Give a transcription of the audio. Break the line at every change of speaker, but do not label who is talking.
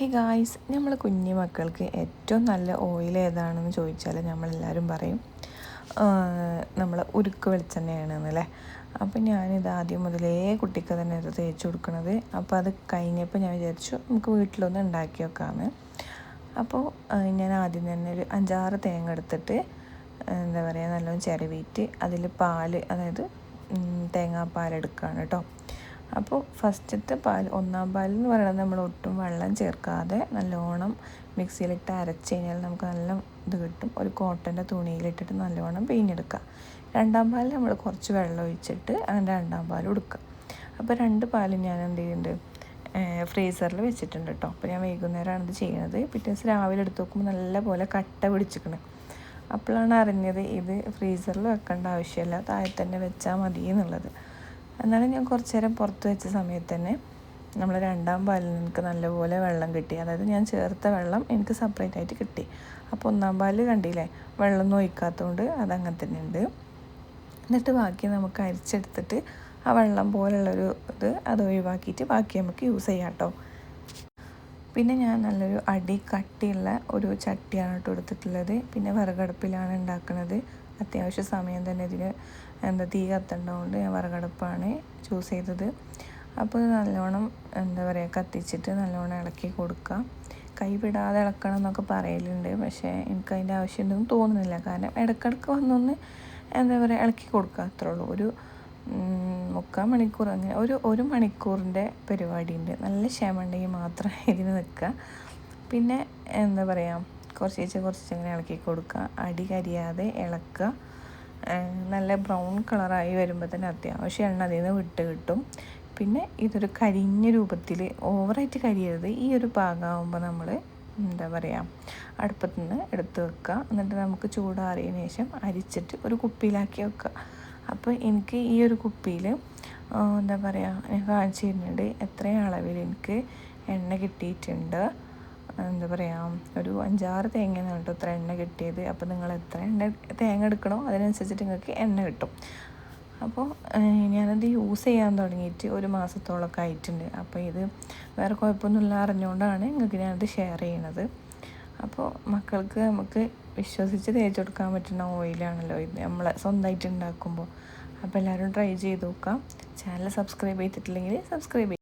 Hey guys നമ്മൾ കുഞ്ഞു മക്കൾക്ക് ഏറ്റവും നല്ല ഓയിൽ ഏതാണെന്ന് ചോദിച്ചാൽ നമ്മളെല്ലാവരും പറയും. നമ്മൾ ഉരുക്ക് വെളിച്ചെണ്ണയാണ് അല്ലേ അപ്പം ഞാനിത് ആദ്യം മുതലേ കുട്ടിക്ക് തന്നെ ഇത് തേച്ച് കൊടുക്കണത്. അപ്പോൾ അത് കഴിഞ്ഞപ്പോൾ ഞാൻ വിചാരിച്ചു നമുക്ക് വീട്ടിലൊന്ന് ഉണ്ടാക്കി വെക്കാമെന്ന് അപ്പോൾ ഞാൻ ആദ്യം തന്നെ ഒരു അഞ്ചാറ് തേങ്ങ എടുത്തിട്ട് എന്താ പറയുക നല്ലോണം ചിരവിയിട്ട് അതിൽ പാൽ അതായത് തേങ്ങാപ്പാൽ എടുക്കുകയാണ് കേട്ടോ. അപ്പോൾ ഫസ്റ്റത്തെ പാൽ ഒന്നാം പാൽ എന്ന് പറയുന്നത് നമ്മൾ ഒട്ടും വെള്ളം ചേർക്കാതെ നല്ലോണം മിക്സിയിലിട്ട് അരച്ച് കഴിഞ്ഞാൽ നമുക്ക് നല്ല ഇത് കിട്ടും. ഒരു കോട്ടന്റെ തുണിയിലിട്ടിട്ട് നല്ലോണം പിഴിഞ്ഞെടുക്കുക രണ്ടാം പാൽ നമ്മൾ കുറച്ച് വെള്ളം ഒഴിച്ചിട്ട് അങ്ങനെ രണ്ടാം പാൽ കൊടുക്കുക. അപ്പോൾ രണ്ട് പാലും ഞാൻ എന്ത് ചെയ്യുന്നുണ്ട് ഫ്രീസറിൽ വെച്ചിട്ടുണ്ട് കേട്ടോ അപ്പോൾ ഞാൻ വൈകുന്നേരമാണ് ഇത് ചെയ്യുന്നത് പിറ്റേ ദിവസം രാവിലെ എടുത്ത് നോക്കുമ്പോൾ നല്ല പോലെ കട്ട പിടിച്ചിക്കണം. അപ്പോഴാണ് അറിഞ്ഞത് ഇത് ഫ്രീസറിൽ വെക്കേണ്ട ആവശ്യമില്ല താഴെ തന്നെ വെച്ചാൽ മതി എന്നുള്ളത്. എന്നാലും ഞാൻ കുറച്ച് നേരം പുറത്ത് വെച്ച സമയത്ത് തന്നെ നമ്മൾ രണ്ടാം പാലിൽ എനിക്ക് നല്ലപോലെ വെള്ളം കിട്ടി. അതായത് ഞാൻ ചേർത്ത വെള്ളം എനിക്ക് സെപ്പറേറ്റ് ആയിട്ട് കിട്ടി. അപ്പോൾ ഒന്നാം പാൽ കണ്ടില്ലേ? വെള്ളം ഒഴിക്കാത്തതുകൊണ്ട് അതങ്ങനെ തന്നെ ഉണ്ട് എന്നിട്ട് ബാക്കി നമുക്ക് അരിച്ചെടുത്തിട്ട് ആ വെള്ളം പോലുള്ളൊരു ഇത് അത് ഒഴിവാക്കിയിട്ട് ബാക്കി നമുക്ക് യൂസ് ചെയ്യാം കേട്ടോ പിന്നെ ഞാൻ നല്ലൊരു അടി കട്ടിയുള്ള ഒരു ചട്ടിയാണ് കേട്ടോ എടുത്തിട്ടുള്ളത്. പിന്നെ വിറകടുപ്പിലാണ് ഉണ്ടാക്കുന്നത് അത്യാവശ്യ സമയം തന്നെ ഇതിന് എന്താ തീ കത്തേണ്ടതുകൊണ്ട് ഞാൻ വിറകടുപ്പാണ് ചൂസ് ചെയ്തത്. അപ്പോൾ നല്ലോണം എന്താ പറയുക കത്തിച്ചിട്ട് നല്ലോണം ഇളക്കി കൊടുക്കുക. കൈ വിടാതെ ഇളക്കണം എന്നൊക്കെ പറയലുണ്ട് പക്ഷേ എനിക്ക് അതിന്റെ ആവശ്യമുണ്ടെന്ന് തോന്നുന്നില്ല. കാരണം ഇടയ്ക്കിടയ്ക്ക് വന്നൊന്ന് എന്താ പറയുക ഇളക്കി കൊടുക്കുക അത്രേ ഉള്ളൂ. ഒരു മുക്കാൽ മണിക്കൂർ അങ്ങനെ ഒരു ഒരു മണിക്കൂറിന്റെ പരിപാടിയുണ്ട് നല്ല ക്ഷമ ഉണ്ടെങ്കിൽ മാത്രം ഇതിന് നിൽക്കുക. പിന്നെ എന്താ പറയുക കുറച്ച് കുറച്ച് ഇങ്ങനെ ഇളക്കി കൊടുക്കുക. അടി കരിയാതെ ഇളക്കുക. നല്ല ബ്രൗൺ കളറായി വരുമ്പോൾ തന്നെ അത്യാവശ്യം എണ്ണ അതിൽ നിന്ന് വിട്ട് കിട്ടും. പിന്നെ ഇതൊരു കരിഞ്ഞ രൂപത്തിൽ ഓവറായിട്ട് കരിയരുത്. ഈ ഒരു പാകമാകുമ്പോൾ നമ്മൾ എന്താ പറയുക അടുപ്പത്തു നിന്ന് എടുത്ത് വെക്കുക. എന്നിട്ട് നമുക്ക് ചൂടാറിയതിന് ശേഷം അരിച്ചിട്ട് ഒരു കുപ്പിയിലാക്കി വെക്കുക. അപ്പോൾ എനിക്ക് ഈ ഒരു കുപ്പിയിൽ എന്താ പറയുക ഞാൻ കാണിച്ചു തരുന്നുണ്ട്. എത്രയും അളവിൽ എനിക്ക് എണ്ണ കിട്ടിയിട്ടുണ്ട്. എന്താ പറയുക ഒരു അഞ്ചാറ് തേങ്ങ കേട്ടോ ഇത്ര എണ്ണ കിട്ടിയത്. അപ്പോൾ നിങ്ങൾ എത്ര എണ്ണ തേങ്ങ എടുക്കണോ അതിനനുസരിച്ചിട്ട് നിങ്ങൾക്ക് എണ്ണ കിട്ടും. അപ്പോൾ ഞാനത് യൂസ് ചെയ്യാൻ തുടങ്ങിയിട്ട് ഒരു മാസത്തോളമൊക്കെ ആയിട്ടുണ്ട്. അപ്പോൾ ഇത് വേറെ കുഴപ്പമൊന്നുമില്ല അറിഞ്ഞുകൊണ്ടാണ് നിങ്ങൾക്ക് ഞാനത് ഷെയർ ചെയ്യണത്. അപ്പോൾ മക്കൾക്ക് നമുക്ക് വിശ്വസിച്ച് തേച്ച് കൊടുക്കാൻ പറ്റുന്ന ഓയിലാണല്ലോ ഇത് നമ്മൾ സ്വന്തമായിട്ട് ഉണ്ടാക്കുമ്പോൾ. അപ്പോൾ എല്ലാവരും ട്രൈ ചെയ്ത് നോക്കാം. ചാനൽ സബ്സ്ക്രൈബ് ചെയ്തിട്ടില്ലെങ്കിൽ സബ്സ്ക്രൈബ്